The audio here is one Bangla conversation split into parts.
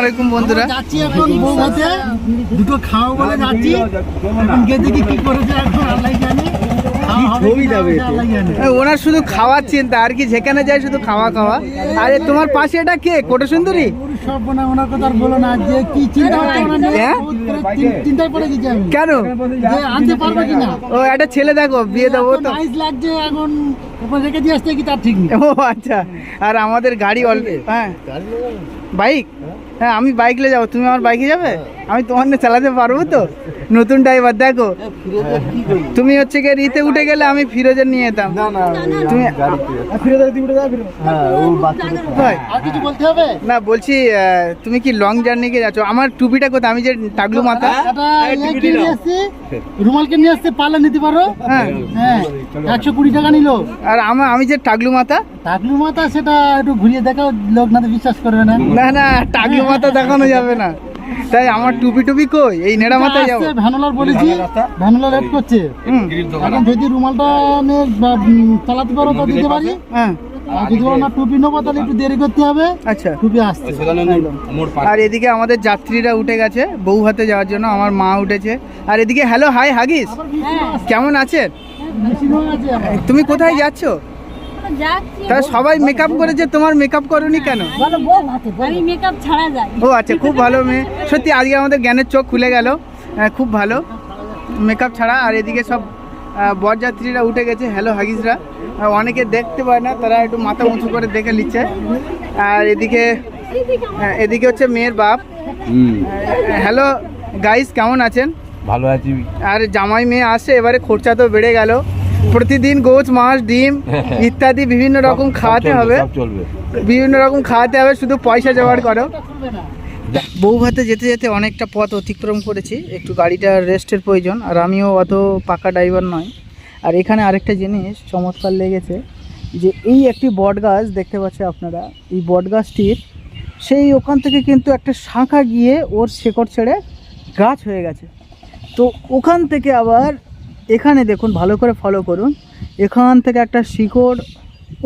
আলাইকুম বন্ধুরা। যাচ্ছি এখন বৌভাতে দুটো খাওয়া বলে যাচ্ছি। এখন গিয়ে দেখি কি করেছে এখন আল্লাহ জানে। কি ওনার শুধু খাওয়ার চিন্তা আর কি যেখানে যায় শুধু খাওয়া খাওয়া। আরে তোমার পাশে এটা কে? কোটা সুন্দরী ওর সব বোনা ওনার কথা আর বলো না কি চিন্তা ভাবনা নিয়ে হ্যাঁ? কেন? ও একটা ছেলে দেখো বিয়ে দেবো তো। লাগছে এখন রেখে দিয়ে আসতে কি তার ঠিক নেই? ও আচ্ছা। আর আমাদের গাড়ি অল হ্যাঁ। বাইক? হ্যাঁ আমি বাইক নিয়ে যাব। তুমি আমার বাইকে যাবে? আমি তোমার নিয়ে চালাতে পারব তো? নতুন ড্রাইভার দেখো। তুমি হচ্ছে গিয়ে রিতে উঠে গেলে আমি ফিরোজের নিয়ে যেতাম। তুমি ভাই, আর কিছু বলতে হবে? না বলছি তুমি কি লং জার্নি কে যাচ্ছ? আমার টুপিটা কোথায়? আমি যে টাগলু মাথা। এটা কিনে নিয়ে আসছি? রুমালকে নিয়ে আসতে পারলে নিতে পারো? হ্যাঁ। হ্যাঁ একশো কুড়ি টাকা নিলো। আর আমার আমি যে টাগলু মাথা? টাকলু মাথা সেটা একটু ঘুরিয়ে দেখাও লোক না তো বিশ্বাস করবে না। না না টাগলু মাথা দেখানো যাবে না। তাই আমার টুপি টুপি কই? এই নেড়া মাথায় যাব। ভ্যানোলার বলেছি ভ্যানোলার রেট করছে। এখন যদি রুমালটা চালাতে পারো তো দিতে পারি হ্যাঁ। আর যদি বলো না টুপি নেব তাহলে একটু দেরি করতে হবে। আচ্ছা। টুপি আসছে। আর এদিকে আমাদের যাত্রীরা উঠে গেছে বৌভাতে যাওয়ার জন্য আমার মা উঠেছে। আর এদিকে হ্যালো হাই হাগিস কেমন আছেন। তুমি কোথায় যাচ্ছ? তা সবাই মেকআপ করেছে তোমার মেকআপ করনি কেন? আমি মেকআপ ছাড়া যাই। ও আচ্ছা খুব ভালো মেয়ে। সত্যি আজকে আমাদের জ্ঞানের চোখ খুলে গেল। খুব ভালো। মেকআপ ছাড়া আর এদিকে সব বরযাত্রীরা উঠে গেছে। হ্যালো হাগিসরা অনেকে দেখতে পায় না তারা একটু মাথা উঁচু করে দেখে নিচ্ছে। আর এদিকে হ্যাঁ, এদিকে হচ্ছে মেয়ের বাপ। হ্যালো গাইস কেমন আছেন? ভালো আছি। আর জামাই মেয়ে আসে এবারে খরচা তো বেড়ে গেল। প্রতিদিন গোছ মাছ ডিম ইত্যাদি বিভিন্ন রকম খাওয়াতে হবে। বিভিন্ন রকম খাওয়াতে হবে শুধু পয়সা জোগাড় করো। বৌভাতে যেতে যেতে অনেকটা পথ অতিক্রম করেছি একটু গাড়িটা রেস্টের প্রয়োজন আর আমিও অত পাকা ড্রাইভার নয়। আর এখানে আরেকটা জিনিস চমৎকার লেগেছে যে এই একটি বট গাছ দেখতে পাচ্ছে আপনারা এই বট গাছটির সেই ওখান থেকে কিন্তু একটা শাঁখা গিয়ে ওর শেকড় ছেড়ে গাছ হয়ে গেছে। তো ওখান থেকে আবার এখানে দেখুন, ভালো করে ফলো করুন। এখান থেকে একটা শিকড়,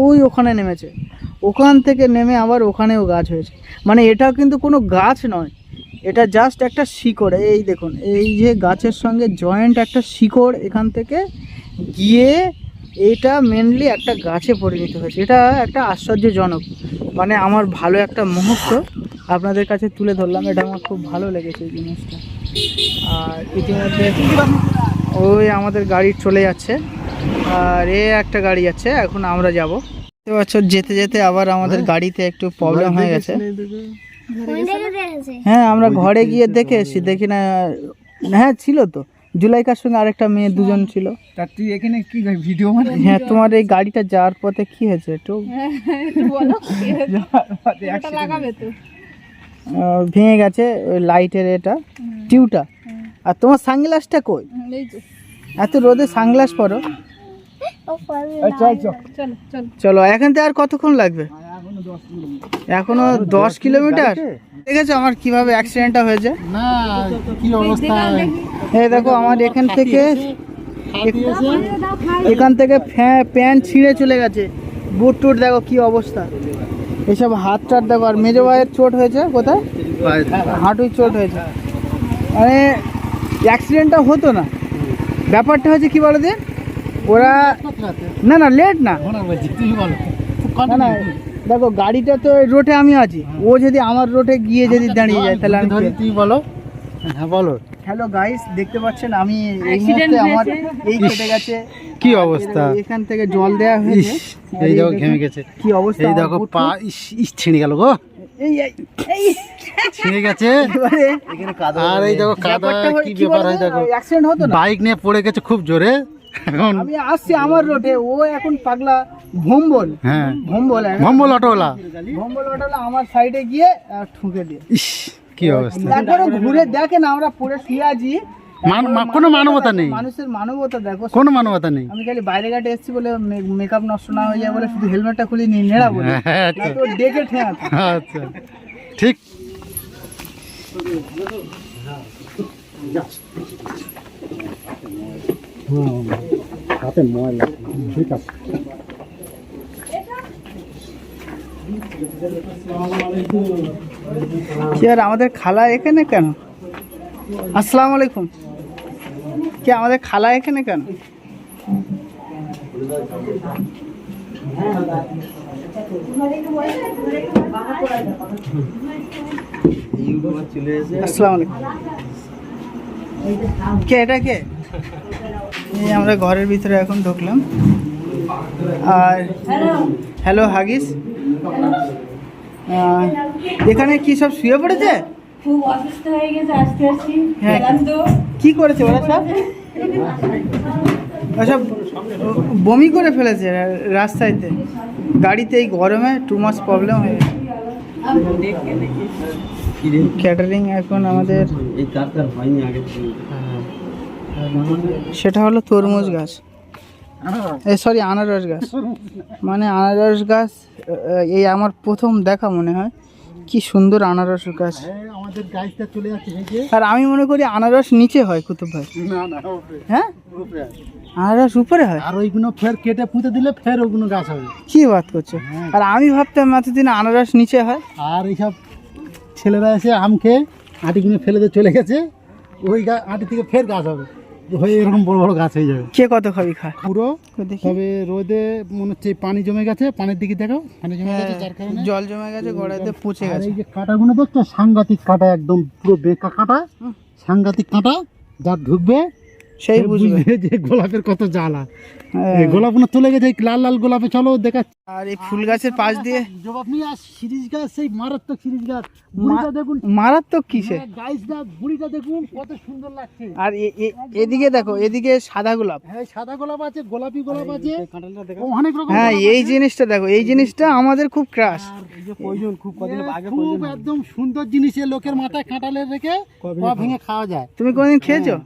ওই ওখানে নেমেছে। ওখান থেকে নেমে আবার ওখানেও গাছ হয়েছে। মানে এটা কিন্তু কোনো গাছ নয়। এটা জাস্ট একটা শিকড়। এই দেখুন, এই যে গাছের সঙ্গে জয়েন্ট একটা শিকড় এখান থেকে গিয়ে এটা মেনলি একটা গাছে পরিণত হয়েছে। এটা একটা আশ্চর্যজনক মানে আমার ভালো একটা মুহূর্ত। আপনাদের কাছে তুলে ধরলাম, এটা আমার খুব ভালো লেগেছে এই জিনিসটা। আর ইতিমধ্যে ওই আমাদের গাড়ি চলে যাচ্ছে। আর এ একটা গাড়ি যাচ্ছে এখন আমরা যাব। দেখতে পাচ্ছ যেতে যেতে আবার আমাদের গাড়িতে একটু প্রবলেম হয়ে গেছে। হ্যাঁ আমরা ঘরে গিয়ে দেখে এসেছি দেখি না হ্যাঁ ছিল তো। জুলাইকার সঙ্গে আরেকটা মেয়ে দুজন ছিল। তা তুই এখানে কি ভিডিও মানে হ্যাঁ তোমার এই গাড়িটা যাওয়ার পথে কি হয়েছে একটু? লাগাবে তো। ভেঙে গেছে ওই লাইটের এটা। টিউটা আর তোমার সানগ্লাসটা কই? এত রোদে সানগ্লাস পরো। চল চল। চলো চলো। চলো এখান থেকে আর কতক্ষণ লাগবে? এখনও দশ কিলোমিটার? দেখেছ আমার কীভাবে অ্যাক্সিডেন্টটা হয়েছে? না কি অবস্থা? এই দেখো আমার এখান থেকে এখান থেকে ফ্যা- প্যান্ট ছিঁড়ে চলে গেছে। বুট টুট দেখো কি অবস্থা। এসব হাত টাট দেখো আর মেজো ভাইয়ের চোট হয়েছে কোথায়? হাঁটুর চোট হয়েছে। মানে অ্যাক্সিডেন্টটা হতো না। ব্যাপারটা হচ্ছে কি বলো দিন? ওরা না না লেট না। ঘোড়া বলছি তুই বলো। না না দেখো গাড়িটা তো রোডে আমি আছি। ও যদি আমার রোডে গিয়ে যদি দাঁড়িয়ে যায় তাহলে আমি ধরি তুই বলো। হ্যাঁ বলো। হ্যালো গাইস দেখতে পাচ্ছেন আমি এই মুহূর্তে আমার এই কেটে গেছে। কি অবস্থা? এখান থেকে জল দেওয়া হয়েছে। এই দেখো ঘেমে গেছে। কি অবস্থা এই দেখো পা ইস ইস ছিঁড়ে গেল গো। ছিঁড়ে গেছে? আর এই দেখো কাদা কি কি ব্যাপার হয় দেখো। অ্যাক্সিডেন্ট হতো না? বাইক নিয়ে পড়ে গেছে খুব জোরে। এখন আমি আসছি আমার রোডে ও এখন পাগলা ভোম্বল। হ্যাঁ। ভোম্বল এখন। ভম্বল অটোওয়ালা। ভোম্বল আমার সাইডে গিয়ে ঠুকে দিয়ে। ইস কি অবস্থা? ঘুরে দেখেন আমরা পড়ে শুয়ে আছি। কোনো মানবতা নেই। মানুষের মানবতা দেখো কোনো মানবতা নেই। আমি খালি বাইরে ঘাটে এসেছি বলে মেকআপ নষ্ট না হয়ে যায় বলে শুধু হেলমেটটা খুলে নিয়ে নেড়া বলে। হ্যাঁ, না তো ডেকে ঠেয়া আচ্ছা। ঠিক। হাতে ময়লা ঠিক আছে কি আর আমাদের খালা এখানে কেন? আসসালামু আলাইকুম। কি আমাদের খালা এখানে কেন? কে এটা কে? আমরা ঘরের ভিতরে এখন ঢুকলাম। আর হ্যালো হাগিস। এখানে কি সব শুয়ে পড়েছে? খুব অসুস্থ হয়ে গেছে আস্তে আস্তে হ্যাঁ। গেলাম তো। কি করেছে ওরা সব? ওসব বমি করে ফেলেছে রাস্তায়তে গাড়িতে এই গরমে টু মাস প্রবলেম হয়ে গেছে। ক্যাটারিং এখন আমাদের এই কার কার হয়নি আগে সেটা হলো তরমুজ গাছ। এই সরি আনারস গাছ। মানে আনারস গাছ এই আমার প্রথম দেখা মনে হয়। কি সুন্দর আনারস গাছ। হ্যাঁ, আমাদের গাছটা চলে যাচ্ছে আর আমি মনে করি আনারস নিচে হয় কুতুব ভাই। না না হ্যাঁ? আনারস উপরে হয়? আর ওইগুলো ফের কেটে পুঁতে দিলে ফের ওইগুলো গাছ হবে। কি বাত করছ? আর আমি ভাবতাম এতদিন আনারস নিচে হয়। আর এইসব ছেলেরা এসে আম খেয়ে আটিগুলো ফেলে দিয়ে চলে গেছে। ওই আটি থেকে ফের গাছ হবে। হয়ে এরকম বড় বড় গাছ হয়ে যাবে। কে কত খাবি খা? পুরো তবে রোদে মনে হচ্ছে পানি জমে গেছে পানির দিকে দেখো পানি জমে গেছে যার কারণে। জল জমে গেছে গোড়াতে পচে গেছে। এই যে কাঁটাগুলো দেখছ সাংঘাতিক কাঁটা একদম পুরো বেকা কাঁটা সাংঘাতিক কাঁটা যার ঢুকবে সেই বুঝবে। যে গোলাপের কত জ্বালা। হ্যাঁ। এই গোলাপগুলো তুলে গেছে লাল লাল গোলাপে চলো দেখা আর এই ফুল গাছের পাশ দিয়ে জবাব নিয়ে আস সিরিজ গাছ সেই মারাত্মক সিরিজ গাছ। বুড়িটা দেখুন। মারাত্মক কিসে গাইস গাছ বুড়িটা দেখুন কত সুন্দর লাগছে। আর এদিকে দেখো এদিকে সাদা গোলাপ। হ্যাঁ সাদা গোলাপ আছে গোলাপি গোলাপ আছে। অনেক রকম হ্যাঁ এই জিনিসটা দেখো এই জিনিসটা আমাদের খুব ক্রাশ আর এ খুব একদম সুন্দর জিনিস লোকের মাথায় কাঁটালে রেখে ভেঙে খাওয়া যায়। তুমি কোনদিন খেয়েছো?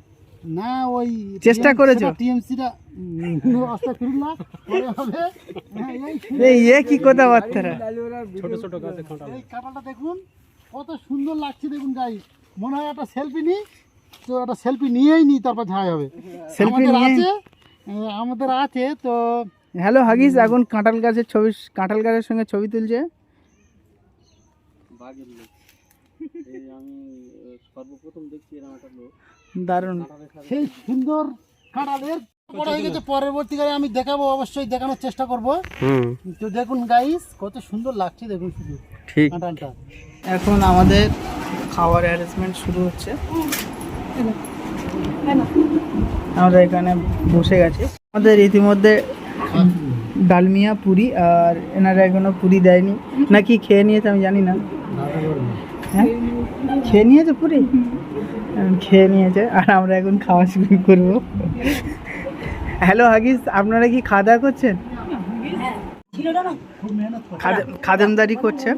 না ওই চেষ্টা করেছ? টিএমসিটা অস্তা ফিরলা পরে হবে। হ্যাঁ, এই এ কি কথাবার্তা? এই কাঁটাটা দেখুন কত সুন্দর লাগছে দেখুন গাই মনে হয় একটা সেলফি নিই তো একটা সেলফি নিয়েই নি তারপর ঝাড় হবে। নিয়ে? আছে আমাদের আছে তো হ্যালো হাগিস এখন কাঁঠাল গাছের ছবি কাঁঠাল গাছের সঙ্গে ছবি তুলছে। দারুণ। সেই সুন্দর কাঁটালের বড় হয়ে গেছে। পরবর্তীকালে আমি দেখাবো অবশ্যই দেখানোর চেষ্টা করব। তো দেখুন গাইস কত সুন্দর লাগছে দেখুন শুধু ঠিক। এখন আমাদের খাওয়ার অ্যারেঞ্জমেন্ট শুরু হচ্ছে। আমরা এখানে বসে গেছি। আমাদের ইতিমধ্যে ডালমিয়া পুরি আর এনারা এখনও পুরি দেয়নি। নাকি খেয়ে নিয়েছে আমি জানি না। হ্যাঁ? খেয়ে নিয়েছে পুরি? খেয়ে নিয়েছে। আর আমরা এখন খাওয়া শুরু করব। হ্যালো হাগিস, আপনারা কি খাওয়া দাওয়া করছেন? খাদেমদারি করছে।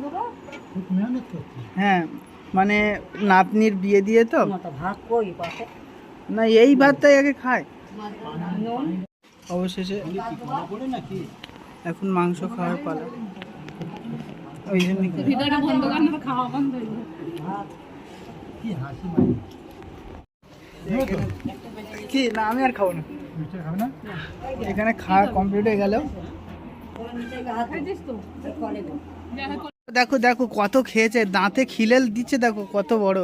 হ্যাঁ মানে নাতনির বিয়ে দিয়ে তো। না, এই ভাতটাই আগে খায়। অবশেষে এখন মাংস খাওয়ার পালা। ওই জন্য ভিডিওটা বন্ধ কর না খাওয়া বন্ধ হয়ে কি হাসি কি? না আমি আর খাব না। এখানে খাওয়া কমপ্লিট হয়ে গেল দেখো দেখো কত খেয়েছে। দাঁতে খিলেল দিচ্ছে দেখো কত বড়।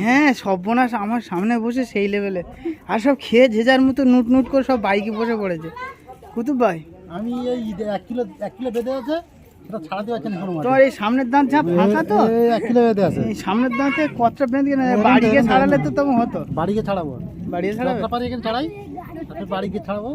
হ্যাঁ সর্বনাশ আমার সামনে বসে সেই লেভেলে আর সব খেয়ে যে যার মতো নুট নুট করে সব বাইকে বসে পড়েছে। কুতুব ভাই। আমি এই এক কিলো এক কিলো বেঁধে আছে তোমার এই সামনের দাঁত যা ফাঁকা তো? এক কিলো বেঁধে আছে। এই সামনের দাঁতে কতটা বেঁধে গেলে বাড়িকে ছাড়ালে তো তখন হতো। ছাড়াবো। বাড়ি ছাড়াবে? যাত্রা পারি এখানে ছাড়াই। তারপর বাড়িকে ছাড়াবো।